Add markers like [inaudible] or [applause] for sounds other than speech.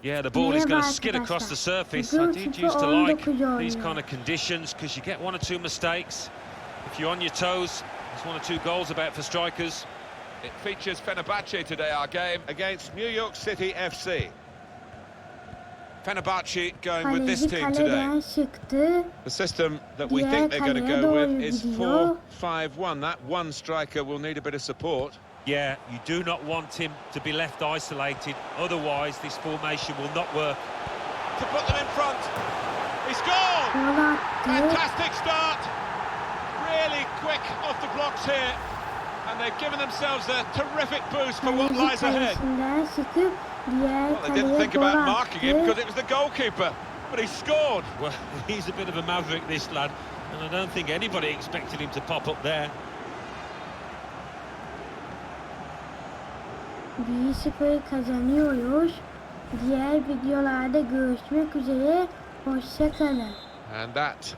Yeah, the ball is going to skid across the surface. I did used to like these kind of conditions because you get one or two mistakes. If you're on your toes, there's one or two goals about for strikers. It features Fenerbahce today, our game. against New York City FC. Fenerbahce going with this team today. The system that we think they're going to go with is gidiyor. 4-5-1. That one striker will need a bit of support. Yeah, you do not want him to be left isolated. Otherwise, this formation will not work. To put them in front. He scored! Gol attı. Fantastic start. Really quick off the blocks here. And they've given themselves a terrific boost for what lies ahead. Well, they didn't think about marking him because it was the goalkeeper. But he scored. Well, [laughs] he's a bit of a maverick, this lad, and I don't think anybody expected him to pop up there. 1-0 kazanıyoruz. Diğer videolarda görüşmek üzere. Hoşçakalın. And that